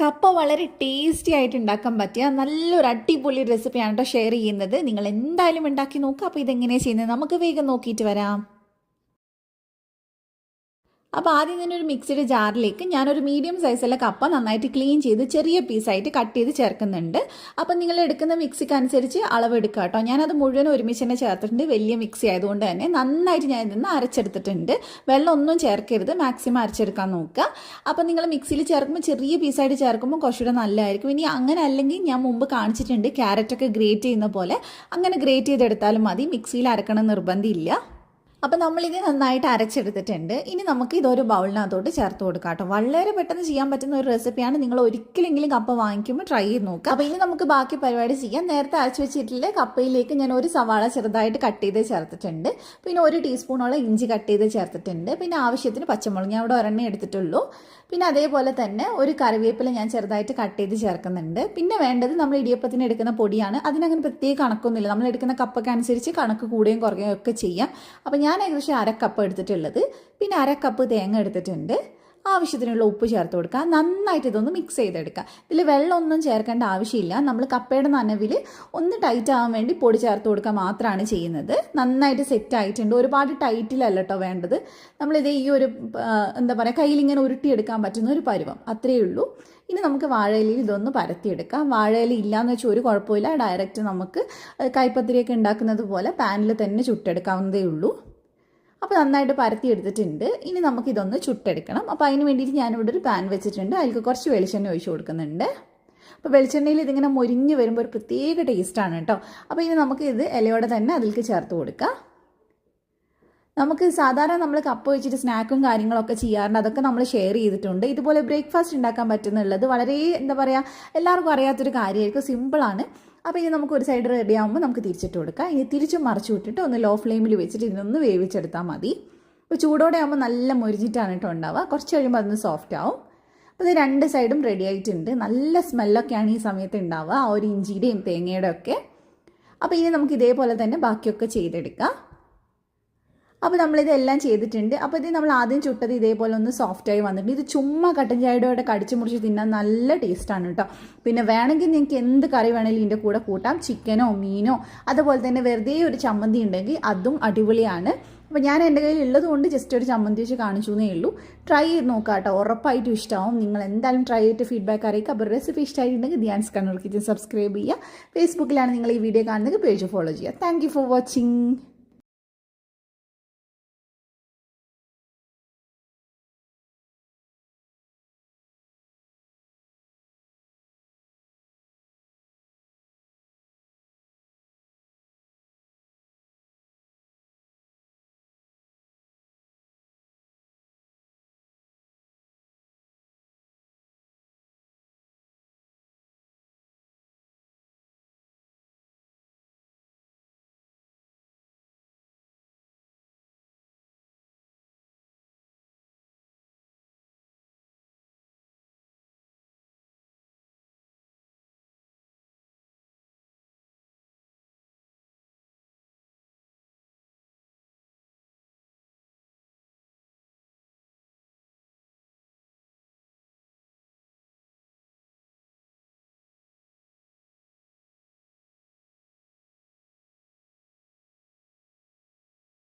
കപ്പ വളരെ ടേസ്റ്റി ആയിട്ട് ഉണ്ടാക്കാൻ പറ്റിയ നല്ലൊരു അടിപൊളി റെസിപ്പിയാണ് കേട്ടോ ഷെയർ ചെയ്യുന്നത്. നിങ്ങൾ എന്തായാലും ഉണ്ടാക്കി നോക്കുക അപ്പോൾ ഇതെങ്ങനെയാണ് ചെയ്യുന്നത്? നമുക്ക് വേഗം നോക്കിയിട്ട് വരാം. അപ്പോൾ ആദ്യം തന്നെ ഒരു മിക്സിയുടെ ജാറിലേക്ക് ഞാനൊരു മീഡിയം സൈസുള്ള കപ്പ നന്നായിട്ട് ക്ലീൻ ചെയ്ത് ചെറിയ പീസായിട്ട് കട്ട് ചെയ്ത് ചേർക്കുന്നുണ്ട്. അപ്പോൾ നിങ്ങൾ എടുക്കുന്ന മിക്സിക്ക് അനുസരിച്ച് അളവ് എടുക്കുക കേട്ടോ. ഞാനത് മുഴുവൻ ഒരുമിച്ച് തന്നെ ചേർത്തിട്ടുണ്ട്. വലിയ മിക്സി ആയതുകൊണ്ട് തന്നെ നന്നായിട്ട് ഞാൻ ഇതിൽ നിന്ന് അരച്ചെടുത്തിട്ടുണ്ട്. വെള്ളം ഒന്നും ചേർക്കരുത്. മാക്സിമം അരച്ചെടുക്കാൻ നോക്കുക. അപ്പോൾ നിങ്ങൾ മിക്സിയിൽ ചേർക്കുമ്പോൾ ചെറിയ പീസായിട്ട് ചേർക്കുമ്പോൾ കുറച്ചുകൂടെ നല്ലതായിരിക്കും. ഇനി അങ്ങനെ അല്ലെങ്കിൽ ഞാൻ മുമ്പ് കാണിച്ചിട്ടുണ്ട്. ക്യാരറ്റൊക്കെ ഗ്രേറ്റ് ചെയ്യുന്ന പോലെ. അങ്ങനെ ഗ്രേറ്റ് ചെയ്തെടുത്താലും മതി. മിക്സിയിൽ അരക്കണം നിർബന്ധമില്ല അപ്പം നമ്മളിത് നന്നായിട്ട് അരച്ചെടുത്തിട്ടുണ്ട്. ഇനി നമുക്ക് ഇതൊരു ബൗളിനകത്തോട്ട് ചേർത്ത് കൊടുക്കാം കേട്ടോ വളരെ പെട്ടെന്ന് ചെയ്യാൻ പറ്റുന്ന ഒരു റെസിപ്പിയാണ്. നിങ്ങൾ ഒരിക്കലെങ്കിലും കപ്പ വാങ്ങിക്കുമ്പോൾ ട്രൈ ചെയ്ത് നോക്കുക. അപ്പോൾ ഇനി നമുക്ക് ബാക്കി പരിപാടി ചെയ്യാം. നേരത്തെ അരച്ച് വെച്ചിട്ടില്ല കപ്പയിലേക്ക് ഞാൻ ഒരു സവാള ചെറുതായിട്ട് കട്ട് ചെയ്ത് ചേർത്തിട്ടുണ്ട്. പിന്നെ ഒരു ടീസ്പൂണോളം ഇഞ്ചി കട്ട് ചെയ്ത് ചേർത്തിട്ടുണ്ട്. പിന്നെ ആവശ്യത്തിന് പച്ചമുളക് ഞാൻ ഇവിടെ ഒരെണ്ണം എടുത്തിട്ടുള്ളൂ. പിന്നെ അതേപോലെ തന്നെ ഒരു കറിവേപ്പില ഞാൻ ചെറുതായിട്ട് കട്ട് ചെയ്ത് ചേർക്കുന്നുണ്ട്. പിന്നെ വേണ്ടത് നമ്മൾ ഇടിയപ്പത്തിന് എടുക്കുന്ന പൊടിയാണ്. അതിനങ്ങനെ പ്രത്യേക കണക്കൊന്നുമില്ല. നമ്മൾ എടുക്കുന്ന കപ്പൊക്കെ അനുസരിച്ച് കണക്ക് കൂടുകയും കുറയുകയും ഒക്കെ ചെയ്യാം. അപ്പോൾ ഞാൻ ഏകദേശം അര കപ്പ് എടുത്തിട്ടുള്ളത്. പിന്നെ അര കപ്പ് തേങ്ങ എടുത്തിട്ടുണ്ട്. ആവശ്യത്തിനുള്ള ഉപ്പ് ചേർത്ത് കൊടുക്കുക. നന്നായിട്ട് ഇതൊന്ന് മിക്സ് ചെയ്തെടുക്കുക. ഇതിൽ വെള്ളമൊന്നും ചേർക്കേണ്ട ആവശ്യമില്ല. നമ്മൾ കപ്പയുടെ നനവിൽ ഒന്ന് ടൈറ്റ് ആവാൻ വേണ്ടി പൊടി ചേർത്ത് കൊടുക്കുക മാത്രമാണ് ചെയ്യുന്നത്. നന്നായിട്ട് സെറ്റ് ആയിട്ടുണ്ട്. ഒരുപാട് ടൈറ്റിലല്ല കേട്ടോ വേണ്ടത്. നമ്മളിത് ഈ ഒരു എന്താ പറയുക കയ്യിലിങ്ങനെ ഉരുട്ടിയെടുക്കാൻ പറ്റുന്ന ഒരു പരുവം. അത്രയേ ഉള്ളൂ. ഇനി നമുക്ക് വാഴയിലയിൽ ഇതൊന്ന് പരത്തിയെടുക്കാം. വാഴയില ഇല്ലയെന്ന് വെച്ചാൽ ഒരു കുഴപ്പമില്ല. ഡയറക്റ്റ് നമുക്ക് കൈപ്പത്തിരിയൊക്കെ ഉണ്ടാക്കുന്നത് പോലെ പാനിൽ തന്നെ ചുട്ടെടുക്കാവുന്നതേ ഉള്ളൂ. അപ്പോൾ നന്നായിട്ട് പരത്തി എടുത്തിട്ടുണ്ട്. ഇനി നമുക്കിതൊന്ന് ചുട്ടെടുക്കണം. അപ്പോൾ അതിന് വേണ്ടിയിട്ട് ഞാനിവിടെ ഒരു പാൻ വെച്ചിട്ടുണ്ട്. അതിലേക്ക് കുറച്ച് വെളിച്ചെണ്ണ ഒഴിച്ചു കൊടുക്കുന്നുണ്ട്. അപ്പോൾ വെളിച്ചെണ്ണയിൽ ഇതിങ്ങനെ മുരിഞ്ഞ് വരുമ്പോൾ ഒരു പ്രത്യേക ടേസ്റ്റാണ് കേട്ടോ അപ്പോൾ ഇനി നമുക്ക് ഇത് ഇലയോടെ തന്നെ അതിലേക്ക് ചേർത്ത് കൊടുക്കാം. നമുക്ക് സാധാരണ നമ്മൾ കപ്പ് വെച്ചിട്ട് സ്നാക്കും കാര്യങ്ങളൊക്കെ ചെയ്യാറുണ്ട്. അതൊക്കെ നമ്മൾ ഷെയർ ചെയ്തിട്ടുണ്ട്. ഇതുപോലെ ബ്രേക്ക്ഫാസ്റ്റ് ഉണ്ടാക്കാൻ പറ്റുന്നുള്ളത് വളരെ എന്താ പറയുക എല്ലാവർക്കും അറിയാത്തൊരു കാര്യമായിരിക്കും. സിമ്പിളാണ് അപ്പോൾ ഇനി നമുക്ക് ഒരു സൈഡ് റെഡി ആകുമ്പോൾ നമുക്ക് തിരിച്ചിട്ട് കൊടുക്കാം. ഇനി തിരിച്ചും മറിച്ച് വിട്ടിട്ട് ഒന്ന് ലോ ഫ്ലെയിമിൽ വെച്ചിട്ട് ഇതിനൊന്ന് വേവിച്ചെടുത്താൽ മതി. അപ്പോൾ ചൂടോടെ ആകുമ്പോൾ നല്ല മുരിഞ്ഞിട്ടാണ് കേട്ടോ ഉണ്ടാവുക. കുറച്ച് കഴിയുമ്പോൾ അതൊന്ന് സോഫ്റ്റ് ആവും. അപ്പോൾ ഇത് രണ്ട് സൈഡും റെഡി ആയിട്ടുണ്ട്. നല്ല സ്മെല്ലൊക്കെയാണ് ഈ സമയത്ത് ഉണ്ടാവുക. ആ ഒരു ഇഞ്ചിയുടെയും തേങ്ങയുടെ ഒക്കെ. അപ്പോൾ ഇനി നമുക്ക് ഇതേപോലെ തന്നെ ബാക്കിയൊക്കെ ചെയ്തെടുക്കാം. അപ്പോൾ നമ്മളിത് എല്ലാം ചെയ്തിട്ടുണ്ട്. അപ്പോൾ ഇത് നമ്മൾ ആദ്യം ചുട്ടത് ഇതേപോലെ ഒന്ന് സോഫ്റ്റായി വന്നിട്ടുണ്ട്. ഇത് ചുമ്മാ കട്ടൻ ചായയുടെ കടിച്ചു മുറിച്ച് തിന്നാൻ നല്ല ടേസ്റ്റാണ് കേട്ടോ പിന്നെ വേണമെങ്കിൽ നിങ്ങൾക്ക് എന്ത് കറി വേണമെങ്കിലും ഇതിന്റെ കൂടെ കൂട്ടാം. ചിക്കനോ മീനോ അതുപോലെ തന്നെ വെറുതെ ഒരു ചമ്മന്തി ഉണ്ടെങ്കിൽ അതും അടിപൊളിയാണ്. അപ്പോൾ ഞാൻ എന്റെ കയ്യിൽ ഉള്ളത് കൊണ്ട് ജസ്റ്റ് ഒരു ചമ്മന്തി വെച്ച് കാണിച്ചു എന്നേ ഉള്ളൂ. ട്രൈ ചെയ്ത് നോക്കാം കേട്ടോ ഉറപ്പായിട്ടും ഇഷ്ടമാവും നിങ്ങൾ എന്തായാലും ട്രൈ ചെയ്തിട്ട് ഫീഡ്ബാക്ക് അറിയിക്കുക അപ്പോൾ റെസിപ്പി ഇഷ്ടമായിട്ടുണ്ടെങ്കിൽ ധ്യാൻസ് കണ്ണൂർ കിച്ചൻ സബ്സ്ക്രൈബ് ചെയ്യുക. ഫേസ്ബുക്കിലാണ് നിങ്ങൾ ഈ വീഡിയോ കാണുന്നത്. പേജ് ഫോളോ ചെയ്യുക. Thank for watching